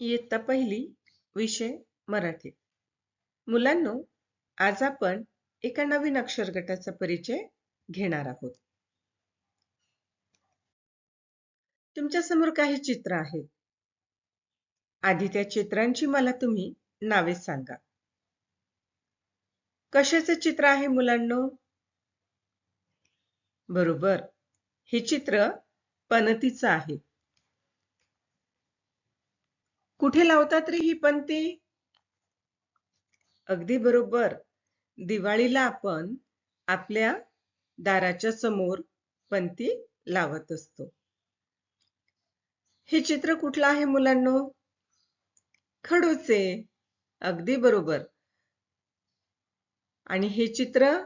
इयत्ता पहिली विषय मराठी. मुलांनो आज आपण एका नवीन अक्षर गटाचा परिचय घेणार आहोत. तुमच्यासमोर काही चित्र आहेत आधी त्या चित्रांची मला तुम्ही नावे सांगा. कशाचं चित्र आहे मुलांनो? बरोबर. हे चित्र पनतीचं आहे. कुठे लावतात रे ही पंती? अगदी बरोबर. दिवाळीला आपण आपल्या दाराच्या समोर पंती लावत असतो. हे चित्र कुठलं आहे मुलांनो? खडूचे. अगदी बरोबर. आणि हे चित्र?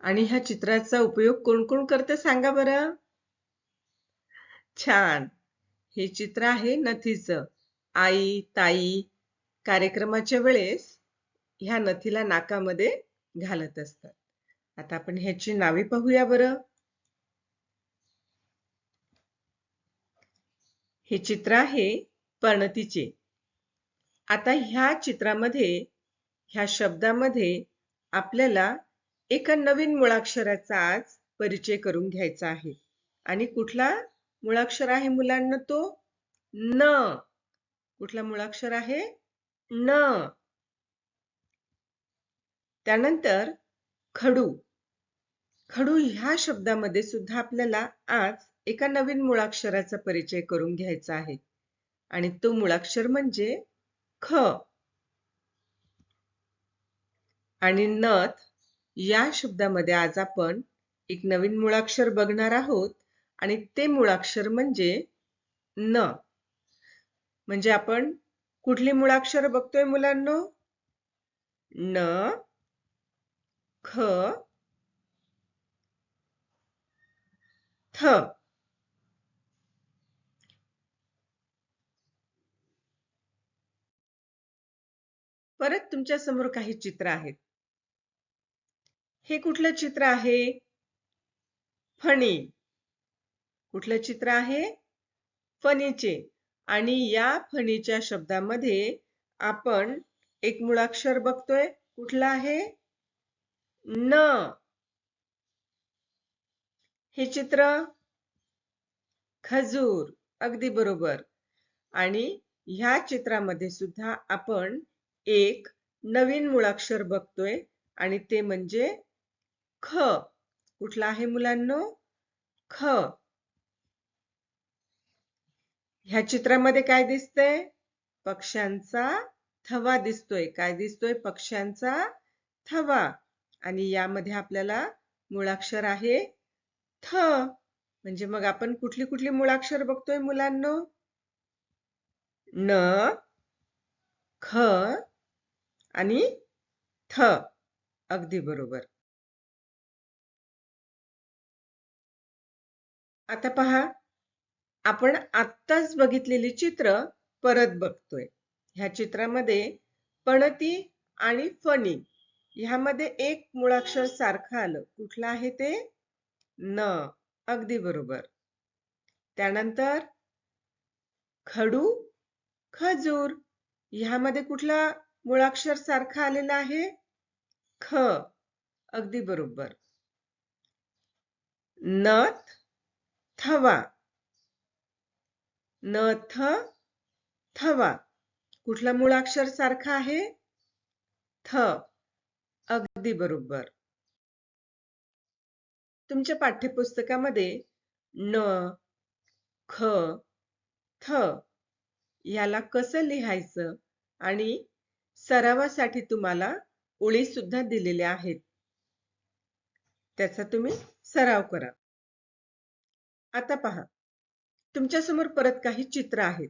आणि ह्या चित्राचा उपयोग कोण कोण करते सांगा बरं? छान. हे चित्र आहे नथीचं. आई ताई कार्यक्रमाच्या वेळेस ह्या नथीला नाकामध्ये घालत असतात. आता आपण ह्याची नावे पाहूया बरं. हे चित्र आहे पर्णतीचे. आता ह्या चित्रामध्ये ह्या शब्दामध्ये आपल्याला एका नवीन मुळाक्षराचा आज परिचय करून घ्यायचा आहे. आणि कुठला मुळाक्षर आहे मुलांना तो न. कुठला मुळाक्षर आहे? न. त्यानंतर खडू. खडू ह्या शब्दामध्ये सुद्धा आपल्याला आज एका नवीन मुळाक्षराचा परिचय करून घ्यायचा आहे. आणि तो मुळाक्षर म्हणजे ख. आणि नथ या शब्दामध्ये आज आपण एक नवीन मुळाक्षर बघणार आहोत. आणि ते मुळाक्षर म्हणजे न. म्हणजे आपण कुठली मुळाक्षर बघतोय मुलांनो? न ख थ. परत तुमच्यासमोर काही चित्र आहेत. हे कुठलं चित्र आहे? फणी. कुठलं चित्र आहे? फणीचे. आणि या फणीच्या शब्दामध्ये आपण एक मुळाक्षर बघतोय. कुठला आहे? न. हे चित्र खजूर. अगदी बरोबर. आणि ह्या चित्रामध्ये सुद्धा आपण एक नवीन मुळाक्षर बघतोय. आणि ते म्हणजे ख. कुठला आहे मुलांनो? ख. ह्या चित्रामध्ये काय दिसतंय? पक्ष्यांचा थवा दिसतोय. काय दिसतोय? पक्ष्यांचा थवा. आणि यामध्ये आपल्याला मुळाक्षर आहे थ. म्हणजे मग आपण कुठली कुठली मुळाक्षर बघतोय मुलांनो? न ख आणि थ. अगदी बरोबर. आता पहा. आपण आत्ताच बघितलेली चित्र परत बघतोय. ह्या चित्रामध्ये पणती आणि फणी ह्यामध्ये एक मुळाक्षर सारखं आलं. कुठलं आहे ते? न. अगदी बरोबर. त्यानंतर खडू खजूर ह्यामध्ये कुठला मुळाक्षर सारखा आलेला आहे? ख. अगदी बरोबर. नथ थवा. न थ थवा. कुठला मुळाक्षर सारखा आहे? थ. अगदी बरोबर. तुमच्या पाठ्यपुस्तकामध्ये न ख थ याला कसं लिहायचं आणि सरावासाठी तुम्हाला ओळी सुद्धा दिलेल्या आहेत. त्याचा तुम्ही सराव करा. आता पहा. तुमच्यासमोर परत काही चित्र आहेत.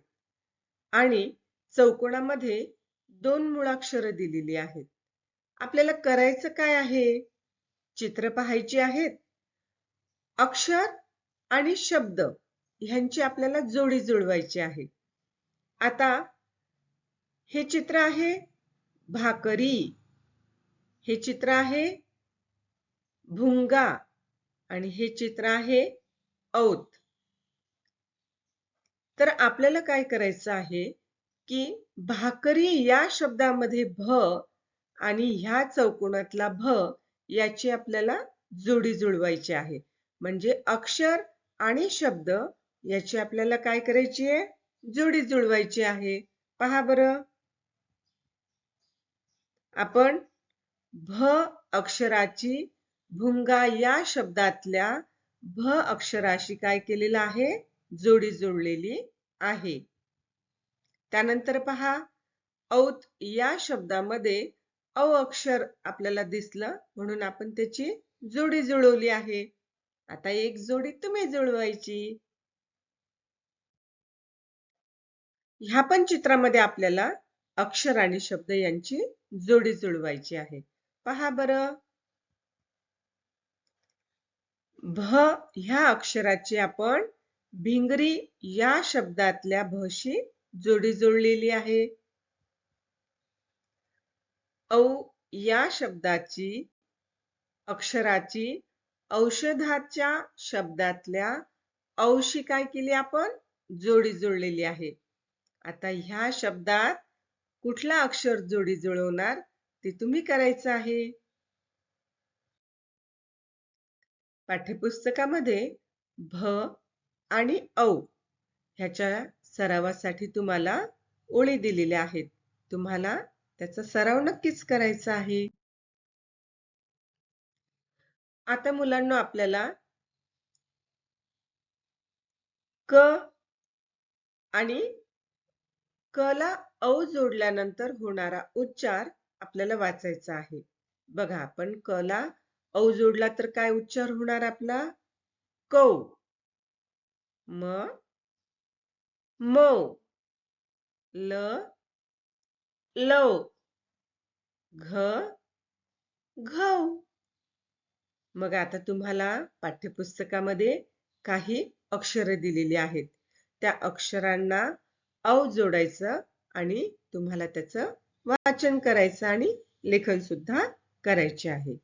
आणि चौकोनामध्ये दोन मुळाक्षर दिलेली आहेत. आपल्याला करायचं काय आहे? चित्र पाहायची आहेत. अक्षर आणि शब्द ह्यांची आपल्याला जोडी जुळवायची आहे. आता हे चित्र आहे भाकरी. हे चित्र आहे भुंगा. आणि हे चित्र आहे औत तर आपल्याला काय करायचं आहे की भाकरी या शब्दामध्ये भ आणि ह्या चौकोनातला भ याची आपल्याला जोडी जुळवायची आहे. म्हणजे अक्षर आणि शब्द याची आपल्याला काय करायची आहे? जोडी जुळवायची आहे. पहा बरं. आपण भ अक्षराची भुंगा या शब्दातल्या भ अक्षराशी काय केलेलं आहे? जोडी जोडलेली आहे. त्यानंतर पहा औत या शब्दामध्ये अ अक्षर आपल्याला दिसलं म्हणून आपण त्याची जोडी जुळवली आहे. आता एक जोडी तुम्ही जुळवायची. ह्या पण चित्रामध्ये आपल्याला अक्षर आणि शब्द यांची जोडी जुळवायची आहे. पहा बरं. भ ह्या अक्षराची आपण भिंगरी या शब्दातल्या भशी जोडी जोडलेली आहे. औ या शब्दाची अक्षराची औषधाच्या शब्दातल्या औशी काय केली आपण? जोडी जुळलेली आहे. आता ह्या शब्दात कुठला अक्षर जोडी जुळवणार ते तुम्ही करायचं आहे. पाठ्यपुस्तकामध्ये भ आणि औ ह्याच्या सरावासाठी तुम्हाला ओळी दिलेल्या आहेत. तुम्हाला त्याचा सराव नक्कीच करायचा आहे. आता मुलांना आपल्याला क आणि क ला औ जोडल्यानंतर होणारा उच्चार आपल्याला वाचायचा आहे. बघा आपण क ला औ जोडला तर काय उच्चार होणार आपला? कौ. म मऊ ल लव घ घौ मग आता तुम्हाला पाठ्यपुस्तकामध्ये काही अक्षरे दिलेली आहेत. त्या अक्षरांना औ जोडायचं आणि तुम्हाला त्याचं वाचन करायचं आणि लेखन सुद्धा करायचे आहे.